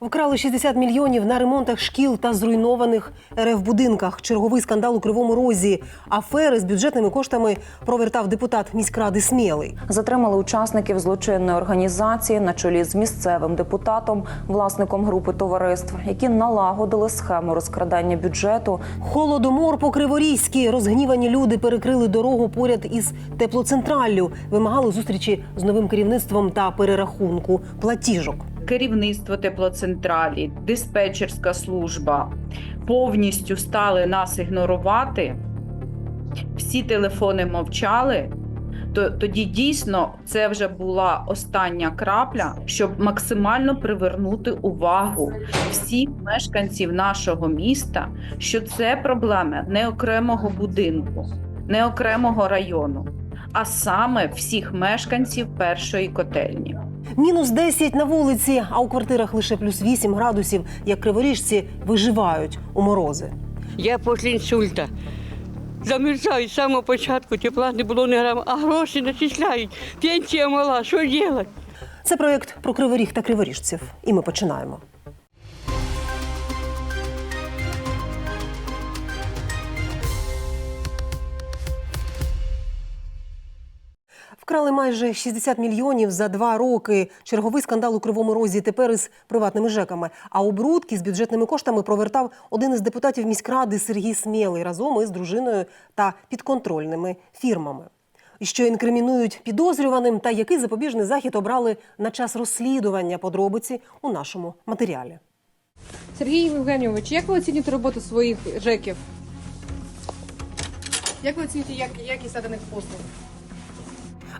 Вкрали 60 мільйонів на ремонтах шкіл та зруйнованих РФ будинках. Черговий скандал у Кривому Розі. Афери з бюджетними коштами провертав депутат міськради Смілий. Затримали учасників злочинної організації на чолі з місцевим депутатом, власником групи товариств, які налагодили схему розкрадання бюджету. Холодомор по Криворізьки. Розгнівані люди перекрили дорогу поряд із теплоцентраллю. Вимагали зустрічі з новим керівництвом та перерахунку платіжок. Керівництво теплоцентралі, диспетчерська служба повністю стали нас ігнорувати, всі телефони мовчали. То тоді дійсно це вже була остання крапля, щоб максимально привернути увагу всіх мешканців нашого міста, що це проблема не окремого будинку, не окремого району, а саме всіх мешканців першої котельні. Мінус 10 на вулиці, а у квартирах лише плюс 8 градусів. Як криворіжці виживають у морози. Я після інсульта. Замерзаю з самого початку, тепла не було не грама, а гроші начисляють. Пенсія мала, що робити? Це проєкт про криворіг та криворіжців. І ми починаємо. Вкрали майже 60 мільйонів за два роки. Черговий скандал у Кривому Розі тепер із приватними ЖЕКами. А обрудки з бюджетними коштами провертав один із депутатів міськради Сергій Смєлий разом із дружиною та підконтрольними фірмами. Що інкримінують підозрюваним, та який запобіжний захід обрали на час розслідування подробиці у нашому матеріалі. Сергій Євгенійович, як ви оцінюєте роботу своїх ЖЕКів? Як ви оцінюєте як, якість наданих послуг?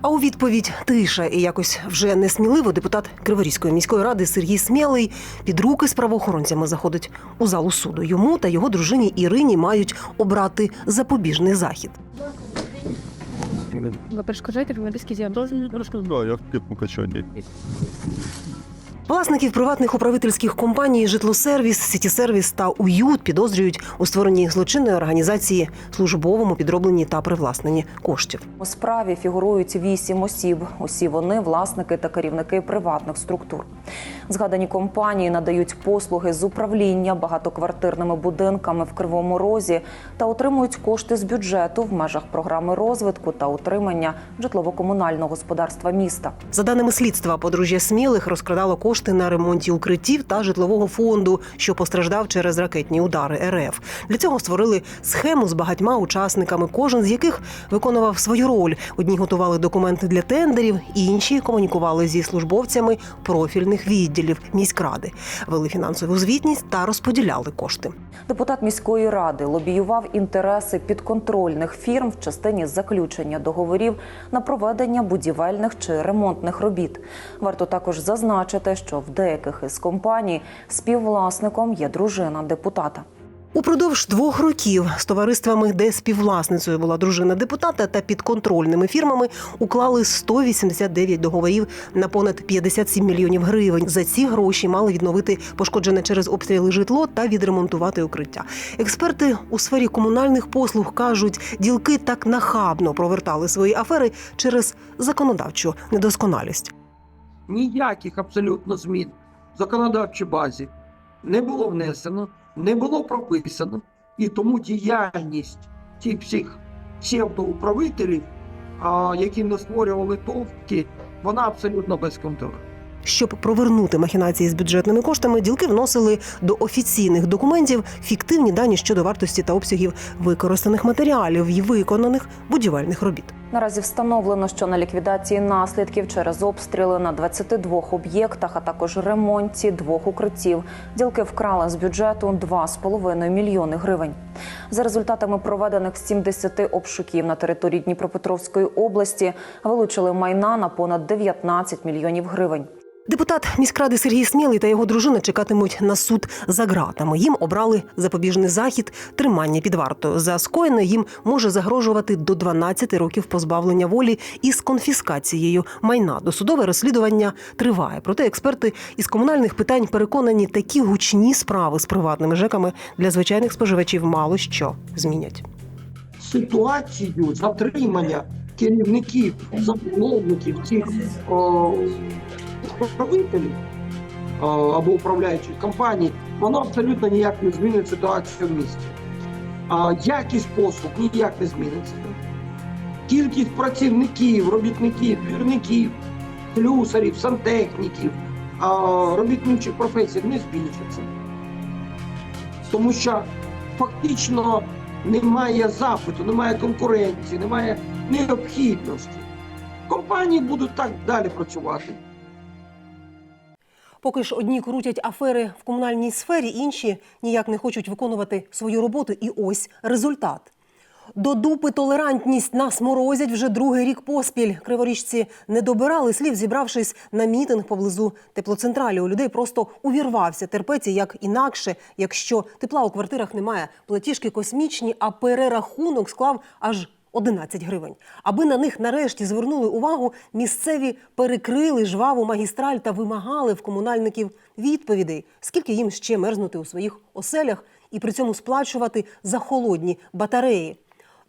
А у відповідь тиша і якось вже несміливо депутат Криворізької міської ради Сергій Смілий під руки з правоохоронцями заходить у залу суду. Йому та його дружині Ірині мають обрати запобіжний захід. Ви перешкоджаєте не розказав, я в кипну качання. Власників приватних управительських компаній Житлосервіс, Сітісервіс та Уют підозрюють у створенні злочинної організації, службовому підробленні та привласненні коштів. У справі фігурують вісім осіб. Усі вони власники та керівники приватних структур. Згадані компанії надають послуги з управління багатоквартирними будинками в Кривому Розі та отримують кошти з бюджету в межах програми розвитку та утримання житлово-комунального господарства міста. За даними слідства, подружжя Смілих розкрадало кошти на ремонті укриттів та житлового фонду, що постраждав через ракетні удари РФ. Для цього створили схему з багатьма учасниками, кожен з яких виконував свою роль. Одні готували документи для тендерів, інші комунікували зі службовцями профільних відділів міськради, вели фінансову звітність та розподіляли кошти. Депутат міської ради лобіював інтереси підконтрольних фірм в частині заключення договорів на проведення будівельних чи ремонтних робіт. Варто також зазначити, що в деяких із компаній співвласником є дружина депутата. Упродовж двох років з товариствами, де співвласницею була дружина депутата та підконтрольними фірмами, уклали 189 договорів на понад 57 мільйонів гривень. За ці гроші мали відновити пошкоджене через обстріли житло та відремонтувати укриття. Експерти у сфері комунальних послуг кажуть, ділки так нахабно провертали свої афери через законодавчу недосконалість. Ніяких абсолютно змін в законодавчій базі не було внесено, не було прописано, і тому діяльність тих всіх псевдоуправителів, які не створювали товки, вона абсолютно безконтрольна. Щоб провернути махінації з бюджетними коштами, ділки вносили до офіційних документів фіктивні дані щодо вартості та обсягів використаних матеріалів і виконаних будівельних робіт. Наразі встановлено, що на ліквідації наслідків через обстріли на 22 об'єктах, а також ремонті двох укриттів, ділки вкрали з бюджету 2,5 мільйони гривень. За результатами проведених 70 обшуків на території Дніпропетровської області вилучили майна на понад 19 мільйонів гривень. Депутат міськради Сергій Смілий та його дружина чекатимуть на суд за ґратами. Їм обрали запобіжний захід тримання під вартою. За скоєне їм може загрожувати до 12 років позбавлення волі із конфіскацією майна. Досудове розслідування триває. Проте експерти із комунальних питань переконані, такі гучні справи з приватними ЖЕКами для звичайних споживачів мало що змінять. Ситуацію затримання керівників, замовників цих управителів або управляючих компаній, воно абсолютно ніяк не змінить ситуацію в місті. Якість послуг ніяк не зміниться. Кількість працівників, робітників, двірників, слюсарів, сантехніків, робітничих професій не збільшиться. Тому що фактично немає запиту, немає конкуренції, немає необхідності. Компанії будуть так далі працювати. Поки ж одні крутять афери в комунальній сфері, інші ніяк не хочуть виконувати свою роботу. І ось результат. До дупи толерантність нас морозять вже другий рік поспіль. Криворіжці не добирали слів, зібравшись на мітинг поблизу теплоцентралі. У людей просто увірвався терпець, і як інакше, якщо тепла у квартирах немає, платіжки космічні, а перерахунок склав аж 11 гривень. Аби на них нарешті звернули увагу, місцеві перекрили жваву магістраль та вимагали в комунальників відповідей, скільки їм ще мерзнути у своїх оселях і при цьому сплачувати за холодні батареї.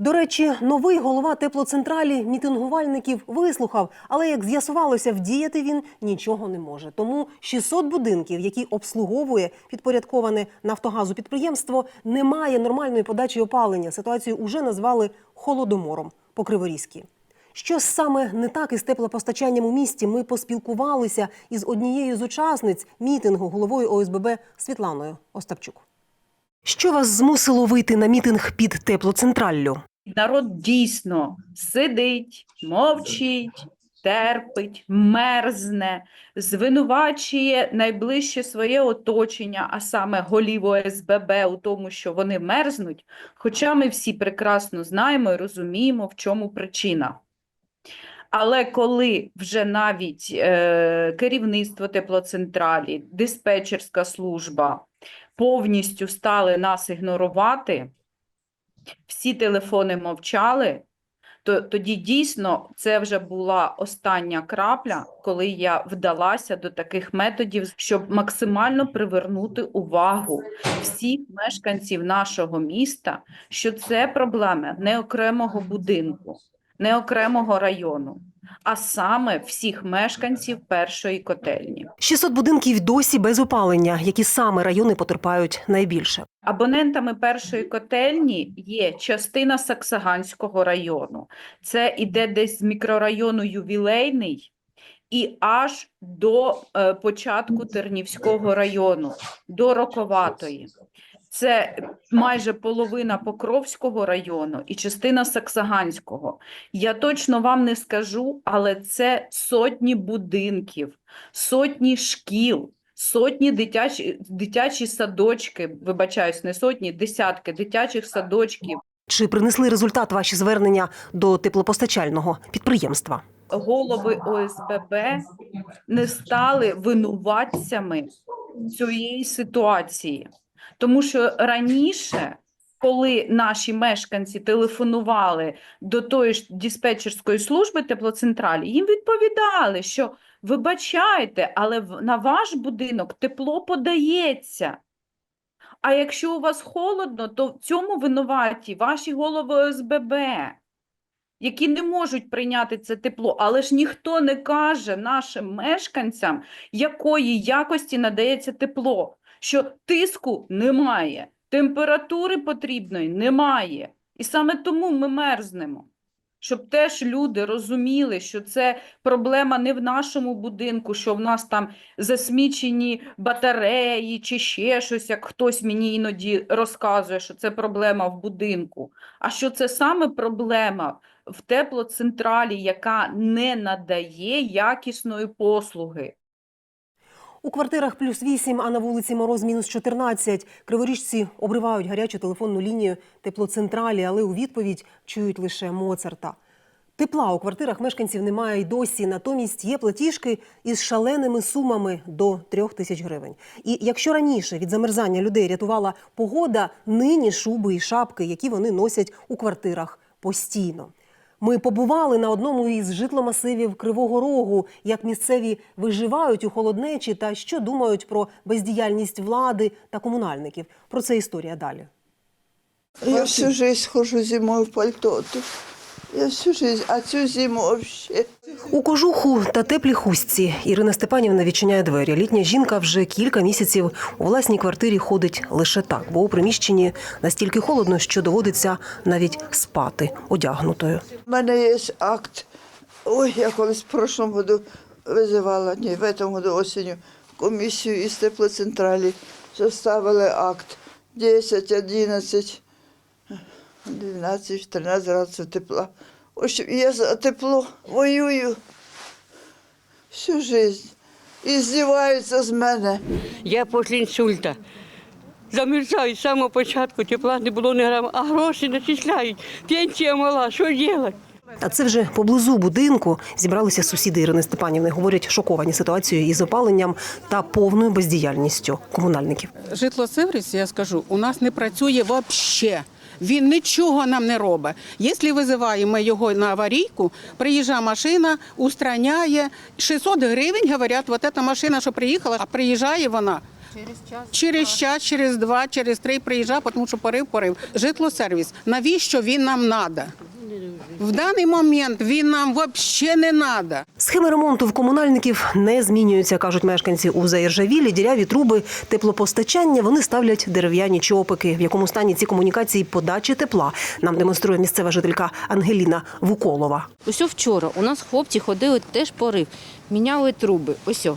До речі, новий голова теплоцентралі мітингувальників вислухав, але як з'ясувалося, вдіяти він нічого не може. Тому 600 будинків, які обслуговує підпорядковане Нафтогазу підприємство, немає нормальної подачі опалення. Ситуацію уже назвали холодомором по Криворізькій. Що саме не так із теплопостачанням у місті? Ми поспілкувалися із однією з учасниць мітингу головою ОСББ Світланою Остапчук. Що вас змусило вийти на мітинг під теплоцентраллю? Народ дійсно сидить, мовчить, терпить, мерзне, звинувачує найближче своє оточення, а саме голів ОСББ у тому, що вони мерзнуть. Хоча ми всі прекрасно знаємо і розуміємо, в чому причина. Але коли вже навіть е, керівництво теплоцентралі, диспетчерська служба повністю стали нас ігнорувати, всі телефони мовчали, то тоді дійсно це вже була остання крапля, коли я вдалася до таких методів, щоб максимально привернути увагу всіх мешканців нашого міста, що це проблема не окремого будинку, не окремого району, а саме всіх мешканців першої котельні. 600 будинків досі без опалення, які саме райони потерпають найбільше. Абонентами першої котельні є частина Саксаганського району. Це іде десь з мікрорайону Ювілейний і аж до е, початку Тернівського району, до Роковатої. Це майже половина Покровського району і частина Саксаганського. Я точно вам не скажу, але це сотні будинків, сотні шкіл, сотні дитячі, дитячі садочки, вибачаюсь, не сотні, десятки дитячих садочків. Чи принесли результат ваші звернення до теплопостачального підприємства? Голови ОСББ не стали винуватцями цієї ситуації. Тому що раніше, коли наші мешканці телефонували до тої ж диспетчерської служби теплоцентралі, їм відповідали, що вибачайте, але на ваш будинок тепло подається. А якщо у вас холодно, то в цьому винуваті ваші голови ОСББ, які не можуть прийняти це тепло. Але ж ніхто не каже нашим мешканцям, якої якості надається тепло, що тиску немає, температури потрібної немає. І саме тому ми мерзнемо. Щоб теж люди розуміли, що це проблема не в нашому будинку, що в нас там засмічені батареї чи ще щось, як хтось мені іноді розказує, що це проблема в будинку, а що це саме проблема в теплоцентралі, яка не надає якісної послуги. У квартирах плюс 8, а на вулиці Мороз мінус 14. Криворіжці обривають гарячу телефонну лінію теплоцентралі, але у відповідь чують лише Моцарта. Тепла у квартирах мешканців немає й досі. Натомість є платіжки із шаленими сумами до трьох тисяч гривень. І якщо раніше від замерзання людей рятувала погода, нині шуби і шапки, які вони носять у квартирах постійно. Ми побували на одному із житломасивів Кривого Рогу, як місцеві виживають у холоднечі та що думають про бездіяльність влади та комунальників. Про це історія далі. Я всю жизнь хожу зимою в пальто. Я всю жизнь, а цю зиму вообще. У кожуху та теплій хустці Ірина Степанівна відчиняє двері. Літня жінка вже кілька місяців у власній квартирі ходить лише так, бо у приміщенні настільки холодно, що доводиться навіть спати одягнутою. У мене є акт. Ой, я колись в прошлом году визивала, ні, в этом году осенью комісію із теплоцентралі. Составили акт 10, 11, 12, 14 градусів тепла. В общем, я за тепло воюю всю жизнь. І здіваються з мене. Я після інсульта. Замерзаю з самого початку, тепла не було ні грама, а гроші начисляють. Пенсія мала, що робити? А це вже поблизу будинку зібралися сусіди Ірини Степанівни. Говорять, шоковані ситуацією із опаленням та повною бездіяльністю комунальників. Житлосервіс, я скажу, у нас не працює взагалі. Він нічого нам не робить. Якщо визиваємо його на аварійку, приїжджає машина, устраняє 600 гривень, говорять, вот ця машина, що приїхала, а приїжджає вона. Через час, через час, через два, через три приїжджає, тому що порив, порив. Житло сервіс. Навіщо він нам треба? В даний момент він нам взагалі не треба. Схеми ремонту в комунальників не змінюються, кажуть мешканці у заіржавілі, діряві труби теплопостачання. Вони ставлять дерев'яні чопики. В якому стані ці комунікації подачі тепла нам демонструє місцева жителька Ангеліна Вуколова. Ось вчора у нас хлопці ходили теж порив, міняли труби. Ось.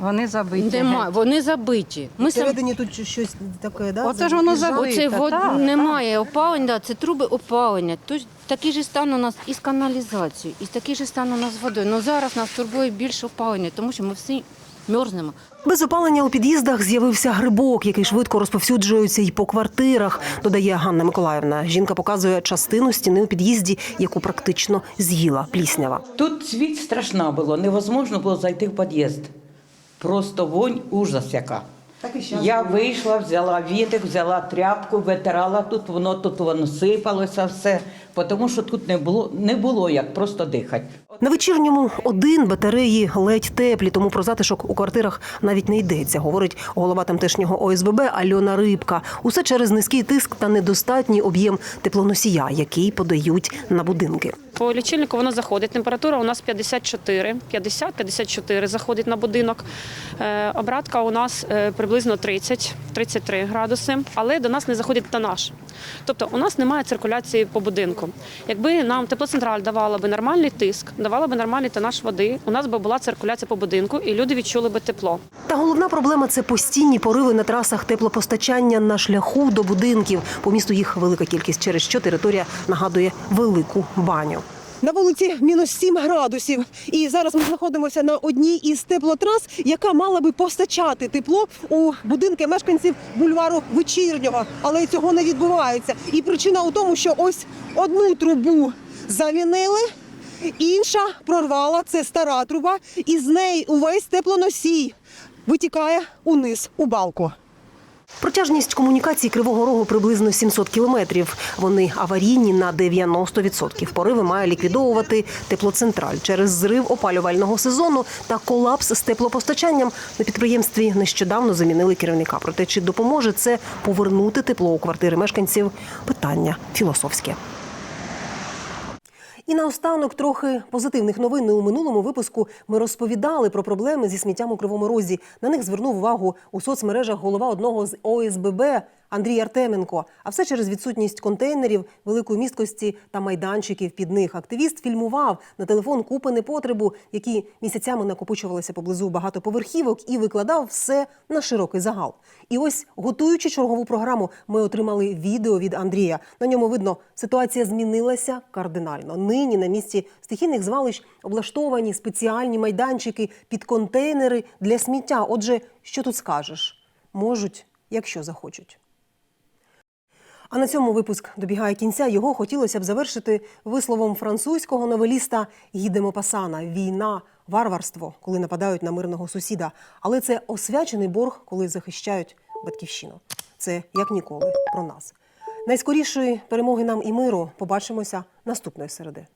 Вони забиті. Нема, вони забиті. Ми сам... тут щось таке, да? Оце ж воно забите. Оце вод... так, немає опалення, да, це труби опалення. Тож такий же стан у нас із каналізацією, і такий же стан у нас з водою. Ну зараз нас турбує більше опалення, тому що ми всі мерзнемо. Без опалення у під'їздах з'явився грибок, який швидко розповсюджується і по квартирах, додає Ганна Миколаївна. Жінка показує частину стіни у під'їзді, яку практично з'їла пліснява. Тут світ страшна було, невозможно було зайти в під'їзд. Просто вонь, ужас яка. Я вийшла, взяла вітик, взяла тряпку, витирала тут, воно тут воно сипалося все, тому що тут не було, не було як просто дихати. На вечірньому один батареї ледь теплі, тому про затишок у квартирах навіть не йдеться, говорить голова тамтешнього ОСББ Альона Рибка. Усе через низький тиск та недостатній об'єм теплоносія, який подають на будинки. По лічильнику воно заходить. Температура у нас 54, 50-54 заходить на будинок. Е, Обратка у нас е, приблизно 30-33 градуси, але до нас не заходить тонаж. Тобто у нас немає циркуляції по будинку. Якби нам теплоцентраль давала би нормальний тиск, давала би нормальний тонаж води, у нас би була циркуляція по будинку і люди відчули би тепло. Та головна проблема це постійні пориви на трасах теплопостачання на шляху до будинків. По місту їх велика кількість, через що територія нагадує велику баню. На вулиці мінус 7 градусів. І зараз ми знаходимося на одній із теплотрас, яка мала би постачати тепло у будинки мешканців бульвару вечірнього. Але цього не відбувається. І причина у тому, що ось одну трубу завінили, інша прорвала це стара труба, і з неї увесь теплоносій витікає униз у балку. Протяжність комунікацій Кривого Рогу приблизно 700 кілометрів. Вони аварійні на 90%. Пориви має ліквідовувати теплоцентраль через зрив опалювального сезону та колапс з теплопостачанням. На підприємстві нещодавно замінили керівника. Проте чи допоможе це повернути тепло у квартири мешканців? Питання філософське. І наостанок трохи позитивних новин. У минулому випуску ми розповідали про проблеми зі сміттям у Кривому Розі. На них звернув увагу у соцмережах голова одного з ОСББ Андрій Артеменко. А все через відсутність контейнерів, великої місткості та майданчиків під них. Активіст фільмував на телефон купи непотребу, які місяцями накопичувалися поблизу багатоповерхівок, і викладав все на широкий загал. І ось, готуючи чергову програму, ми отримали відео від Андрія. На ньому видно, ситуація змінилася кардинально. Нині на місці стихійних звалищ облаштовані спеціальні майданчики під контейнери для сміття. Отже, що тут скажеш? Можуть, якщо захочуть. А на цьому випуск добігає кінця. Його хотілося б завершити висловом французького новеліста Гідемо Мопасана Війна, варварство, коли нападають на мирного сусіда. Але це освячений борг, коли захищають батьківщину. Це як ніколи про нас. Найскорішої перемоги нам і миру побачимося наступної середи.